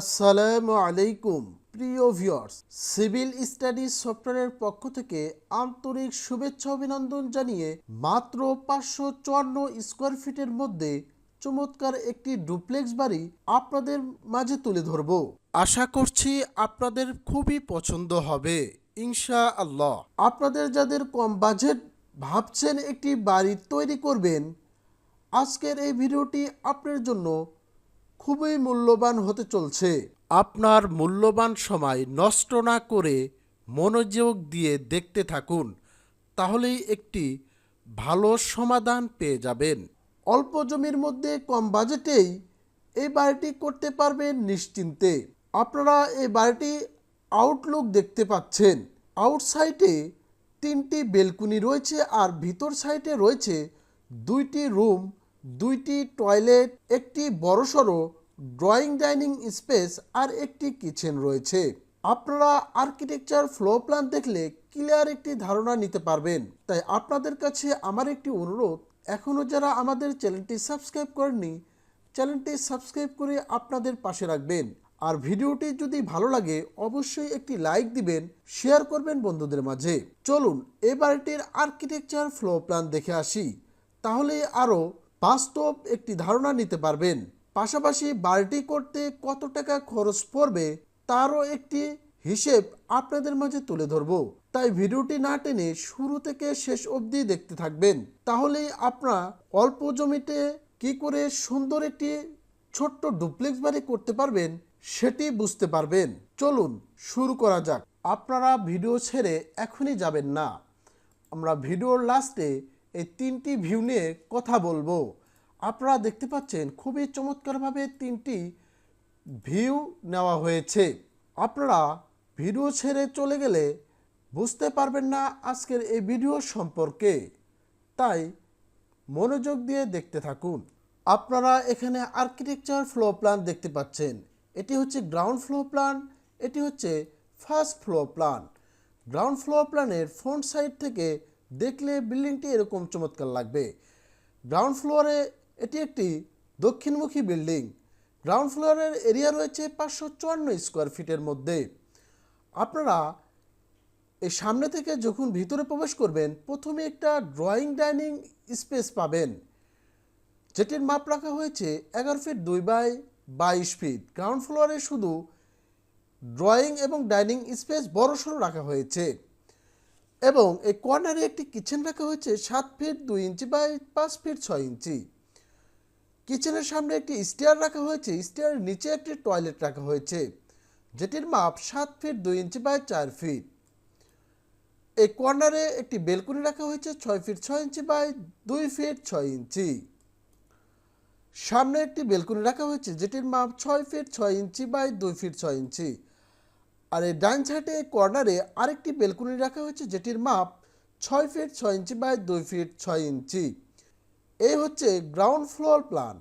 আসসালামু আলাইকুম, প্রিয় ভিউয়ার্স। সিভিল স্টাডিজ সফটওয়্যারের পক্ষ থেকে আন্তরিক শুভেচ্ছা অভিনন্দন জানিয়ে মাত্র পাঁচশো চুয়ান্ন স্কোয়ার ফিটের মধ্যে চমৎকার একটি ডুপ্লেক্স বাড়ি আপনাদের মাঝে তুলে ধরব। আশা করছি আপনাদের খুবই পছন্দ হবে ইনশা আল্লাহ আপনাদের যাদের কম বাজেট ভাবছেন একটি বাড়ি তৈরি করবেন, আজকের এই ভিডিওটি আপনার জন্য খুবই মূল্যবান হতে চলছে। আপনার মূল্যবান সময় নষ্ট না করে মনোযোগ দিয়ে দেখতে থাকুন, তাহলেই একটি ভালো সমাধান পেয়ে যাবেন। অল্প জমির মধ্যে কম বাজেটেই এই বাড়িটি করতে পারবেন নিশ্চিন্তে। আপনারা এই বাড়িটি আউটলুক দেখতে পাচ্ছেন। আউটসাইডে তিনটি বেলকুনি রয়েছে আর ভিতর সাইডে রয়েছে দুইটি রুম দুইটি টয়লেট, একটি বড়সড় ড্রয়িং ডাইনিং স্পেস আর একটি কিচেন রয়েছে। আপনারা আর্কিটেকচার ফ্লো প্ল্যান দেখলে ক্লিয়ার একটি ধারণা নিতে পারবেন। তাই আপনাদের কাছে আমার একটি অনুরোধ এখনও যারা আমাদের চ্যানেলটি সাবস্ক্রাইব করেননি, চ্যানেলটি সাবস্ক্রাইব করে আপনাদের পাশে রাখবেন। আর ভিডিওটি যদি ভালো লাগে, অবশ্যই একটি লাইক দিবেন, শেয়ার করবেন বন্ধুদের মাঝে। চলুন এ বাড়িটির আর্কিটেকচার ফ্লো প্ল্যান দেখে আসি। তাহলে আরও বাস্তব একটি ধারণা নিতে পারবেন। পাশাপাশি বাড়িটি করতে কত টাকা খরচ পড়বে তারও একটি হিসেব আপনাদের মাঝে তুলে ধরব। তাই ভিডিওটি না টেনে শুরু থেকে শেষ অবধি দেখতে থাকবেন। তাহলেই আপনারা অল্প জমিতে কি করে সুন্দর একটি ছোট্ট ডুপ্লেক্স বাড়ি করতে পারবেন সেটি বুঝতে পারবেন। চলুন শুরু করা যাক। আপনারা ভিডিও ছেড়ে এখনই যাবেন না। আমরা ভিডিওর লাস্টে এই তিনটি ভিউ নিয়ে কথা বলব। আপনারা দেখতে পাচ্ছেন খুবই চমৎকারভাবে তিনটি ভিউ নেওয়া হয়েছে। আপনারা ভিডিও ছেড়ে চলে গেলে বুঝতে পারবেন না আজকের এই ভিডিও সম্পর্কে। তাই মনোযোগ দিয়ে দেখতে থাকুন। আপনারা এখানে আর্কিটেকচার ফ্লো প্ল্যান দেখতে পাচ্ছেন। এটি হচ্ছে গ্রাউন্ড ফ্লো প্ল্যান এটি হচ্ছে first floor plan ground floor প্ল্যানের ফ্রন্ট সাইড থেকে দেখলে বিল্ডিংটি এরকম চমৎকার লাগবে। গ্রাউন্ড ফ্লোরে এটি একটি দক্ষিণমুখী বিল্ডিং। গ্রাউন্ড ফ্লোরের এরিয়া রয়েছে পাঁচশো চুয়ান্ন স্কোয়ার ফিটের মধ্যে। আপনারা এই সামনে থেকে যখন ভিতরে প্রবেশ করবেন, প্রথমে একটা ড্রয়িং ডাইনিং স্পেস পাবেন, যেটির মাপ রাখা হয়েছে এগারো ফিট দুই বাই বাইশ ফিট। গ্রাউন্ড ফ্লোরে শুধু ড্রয়িং এবং ডাইনিং স্পেস বড়সড় রাখা হয়েছে। এবং এই কর্নারে একটি কিচেন রাখা হয়েছে সাত ফিট দুই ইঞ্চি বাই পাঁচ ফিট ছয় ইঞ্চি কিচেনের সামনে একটি স্টেয়ার রাখা হয়েছে স্টেয়ারের নিচে একটি টয়লেট রাখা হয়েছে, যেটির মাপ সাত ফিট দুই ইঞ্চি বাই চার ফিট এই কর্নারে একটি বেলকুনি রাখা হয়েছে ছয় ফিট ছয় ইঞ্চি বাই দুই ফিট ছয় ইঞ্চি সামনে একটি বেলকুনি রাখা হয়েছে, যেটির মাপ ছয় ফিট ছয় ইঞ্চি বাই দুই ফিট ছয় ইঞ্চি আর এই ডান সাইডে কর্নারে আরেকটি বেলকুনি রাখা হয়েছে, যেটির মাপ ছয় ফিট ছয় ইঞ্চি বাই দুই ফিট ছয় ইঞ্চি এই হচ্ছে গ্রাউন্ড ফ্লোর প্ল্যান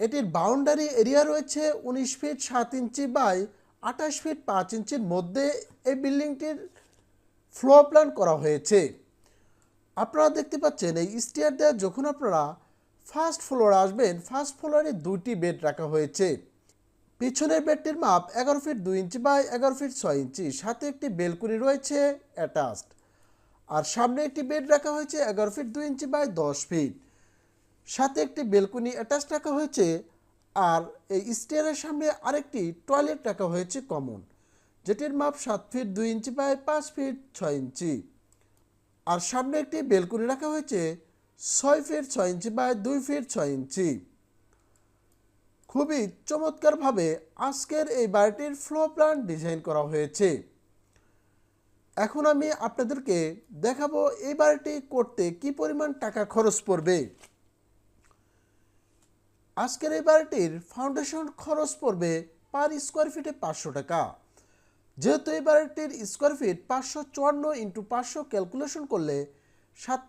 এটির বাউন্ডারি এরিয়া রয়েছে উনিশ ফিট সাত ইঞ্চি বাই আঠাশ ফিট পাঁচ ইঞ্চির মধ্যে এই বিল্ডিংটির ফ্লোর প্ল্যান করা হয়েছে। আপনারা দেখতে পাচ্ছেন, এই স্টেয়ার দেওয়া যখন আপনারা ফার্স্ট ফ্লোরে আসবেন ফার্স্ট ফ্লোরে দুটি বেড রাখা হয়েছে। পিছনের বেডটির মাপ এগারো ফিট দুই ইঞ্চি বাই এগারো ফিট ছয় ইঞ্চি। সাথে একটি বেলকুনি রয়েছে অ্যাটাচড। আর সামনে একটি বেড রাখা হয়েছে এগারো ফিট দুই ইঞ্চি বাই দশ ফিট। সাথে একটি বেলকুনি অ্যাটাচ রাখা হয়েছে আর এই স্টেয়ারের সামনে আরেকটি টয়লেট রাখা হয়েছে কমন, যেটির মাপ সাত ফিট দুই ইঞ্চি বাই পাঁচ ফিট ছয় ইঞ্চি। আর সামনে একটি বেলকুনি রাখা হয়েছে ছয় ফিট ছয় ইঞ্চি বাই দুই ফিট ছয় ইঞ্চি। খুবই চমৎকারভাবে আজকের এই বাড়িটির ফ্লো প্ল্যান ডিজাইন করা হয়েছে। এখন আমি আপনাদেরকে দেখাবো এই বাড়িটি করতে কি পরিমাণ টাকা খরচ পড়বে। আজকের এই বাড়িটির ফাউন্ডেশন খরচ পড়বে পার স্কোয়ার ফিটে পাঁচশো টাকা। যেহেতু এই বাড়িটির স্কোয়ার ফিট পাঁচশো চুয়ান্ন ইন্টু পাঁচশো ক্যালকুলেশন করলে সাত,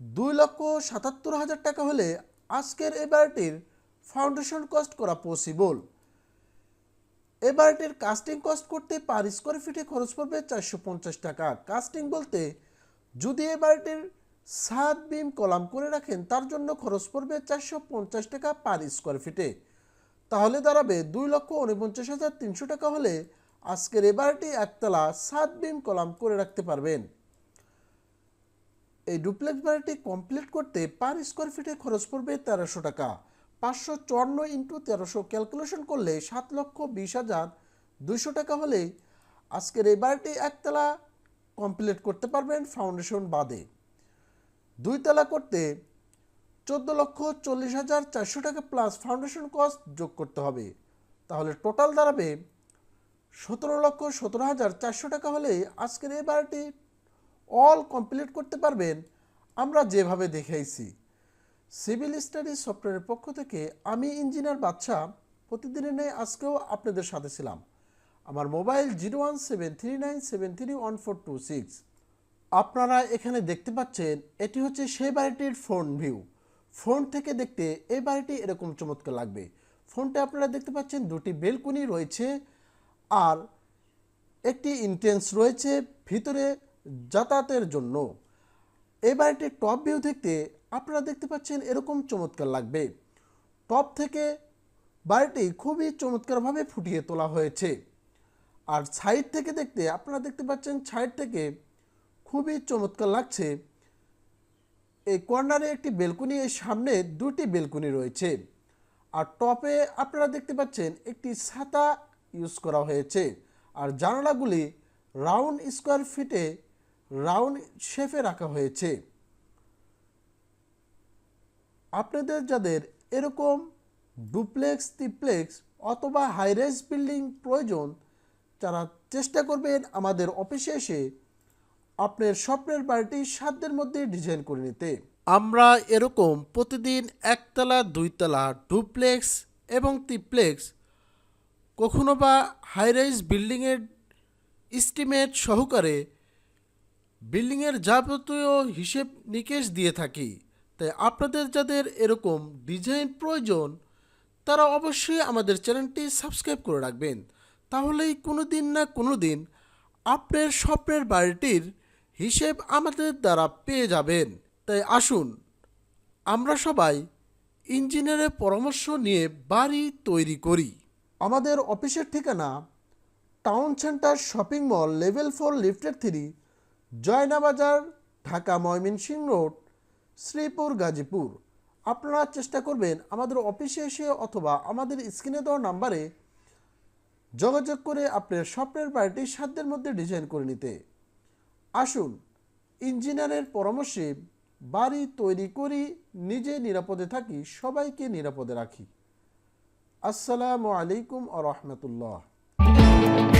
দুই লক্ষ সাতাত্তর হাজার টাকা হলে আজকের এই বাড়িটির ফাউন্ডেশন কস্ট করা পসিবল এই বাড়িটির কাস্টিং কস্ট করতে পার স্কোয়ার ফিটে খরচ পড়বে চারশো পঞ্চাশ টাকা। কাস্টিং বলতে যদি এই বাড়িটির সাত বিম কলাম করে রাখেন, তার জন্য খরচ পড়বে চারশো পঞ্চাশ টাকা পার স্কোয়ার ফিটে তাহলে দাঁড়াবে দুই লক্ষ উনপঞ্চাশ হাজার তিনশো টাকা হলে আজকের এবারটি একতলা সাত বিম কলাম করে রাখতে পারবেন। এই ডুপ্লেক্স বাড়িটি কমপ্লিট করতে পার স্কোয়ার ফিটে খরচ পড়বে তেরোশো টাকা। পাঁচশো চুয়ান্ন ইন্টু তেরোশো ক্যালকুলেশন করলে সাত লক্ষ বিশ হাজার দুইশো টাকা হলে আজকের এই বাড়িটি একতলা কমপ্লিট করতে পারবেন ফাউন্ডেশন বাদে। দুইতলা করতে চোদ্দ লক্ষ চল্লিশ হাজার চারশো টাকা প্লাস ফাউন্ডেশন কস্ট যোগ করতে হবে। তাহলে টোটাল দাঁড়াবে সতেরো লক্ষ সতেরো হাজার চারশো টাকা হলে আজকের এই বাড়িটি অল কমপ্লিট করতে পারবেন। আমরা যেভাবে দেখাইছি। সিভিল স্টাডিজ সফটওয়্যারের পক্ষ থেকে আমি ইঞ্জিনিয়ার বাদশা। প্রতিদিনের নেই আজকেও আপনাদের সাথে ছিলাম। আমার mobile zero one seven three nine seven three one four two six. আপনারা এখানে দেখতে পাচ্ছেন, এটি হচ্ছে সেই বাড়িটির ফ্রন্ট ভিউ ফ্রন্ট থেকে দেখতে এই বাড়িটি এরকম চমৎকার লাগবে। ফ্রন্টে আপনারা দেখতে পাচ্ছেন দুটি বেলকুনি রয়েছে আর একটি ইন্টেন্স রয়েছে ভিতরে যাতায়াতের জন্য। এই বাড়িটির টপ ভিউ দেখতে আপনারা দেখতে পাচ্ছেন এরকম চমৎকার লাগবে। টপ থেকে বাড়িটি খুবই চমৎকারভাবে ফুটিয়ে তোলা হয়েছে। আর সাইড থেকে দেখতে আপনারা দেখতে পাচ্ছেন সাইড থেকে খুবই চমৎকার লাগছে। এই কর্নারে একটি বেলকুনি এর সামনে দুটি বেলকুনি রয়েছে। আর টপে আপনারা দেখতে পাচ্ছেন একটি ছাতা ইউজ করা হয়েছে। আর জানালাগুলি রাউন্ড স্কোয়ার ফিটে রাউন্ড শেপে রাখা হয়েছে। আপনাদের যাদের এরকম ডুপ্লেক্স ত্রিপ্লেক্স অথবা হাইরেজ বিল্ডিং প্রয়োজন, তারা চেষ্টা করবেন আমাদের অফিসে এসে আপনার স্বপ্নের বাড়িটি সাধ্যের মধ্যে ডিজাইন করে নিতে। আমরা এরকম প্রতিদিন একতলা, দুইতলা ডুপ্লেক্স এবং ত্রিপ্লেক্স কখনো বা হাইরাইজ বিল্ডিংয়ের এস্টিমেট সহকারে বিল্ডিংয়ের যাবতীয় হিসেব নিকেশ দিয়ে থাকি। তাই আপনাদের যাদের এরকম ডিজাইন প্রয়োজন, তারা অবশ্যই আমাদের চ্যানেলটি সাবস্ক্রাইব করে রাখবেন। তাহলেই কোনো দিন না কোনো দিন আপনার স্বপ্নের বাড়িটির হিসেব আমাদের দ্বারা পেয়ে যাবেন। তাই আসুন, আমরা সবাই ইঞ্জিনিয়ারের পরামর্শ নিয়ে বাড়ি তৈরি করি। আমাদের অফিসের ঠিকানা town centre shopping mall level four lifted three Joynabazar, Dhaka Mymensingh road Sreepur, Gazipur. আপনারা চেষ্টা করবেন আমাদের অফিসে এসে অথবা আমাদের স্ক্রিনে দেওয়া নাম্বারে যোগাযোগ করে আপনার স্বপ্নের বাড়িটি সাধ্যের মধ্যে ডিজাইন করে নিতে। আসুন, ইঞ্জিনিয়ারের পরামর্শে বাড়ি তৈরি করি, নিজে নিরাপদে থাকি, সবাইকে নিরাপদে রাখি। আসসালামু আলাইকুম আ রহমতুল্লাহ।